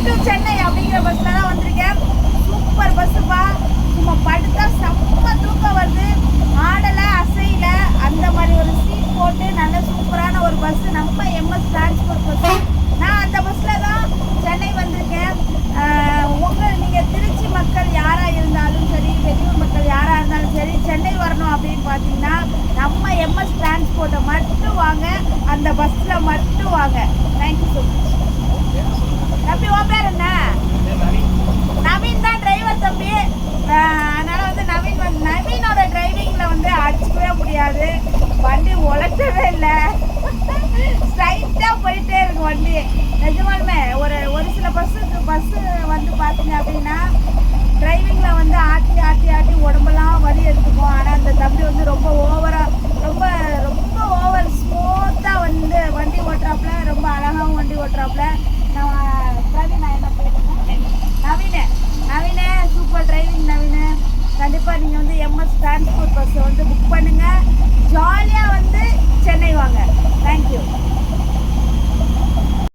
Trichy to Chennai அப்படிங்கிற பஸ்ல தான் வந்திருக்கேன். சூப்பர் பஸ்ஸுப்பா சும்மா படுத்தா செம்ம தூக்கம் வருது. ஆடலை அசையில அந்த மாதிரி ஒரு சீட் போட்டு நல்ல சூப்பரான ஒரு பஸ் நம்ம எம்எஸ் டிரான்ஸ்போர்ட் பஸ் நான் அந்த பஸ்ல தான் சென்னை வந்திருக்கேன். உங்கள் உங்க நீங்க திருச்சி மக்கள் யாரா இருந்தாலும் சரி வெளியூர் மக்கள் யாரா இருந்தாலும் சரி சென்னை வரணும் அப்படின்னு பார்த்தீங்கன்னா நம்ம எம்எஸ் டிரான்ஸ்போர்ட்டை மட்டும் வாங்க. அந்த பஸ்ல மட்டும் வாங்க. Thank you so much ரொம்ப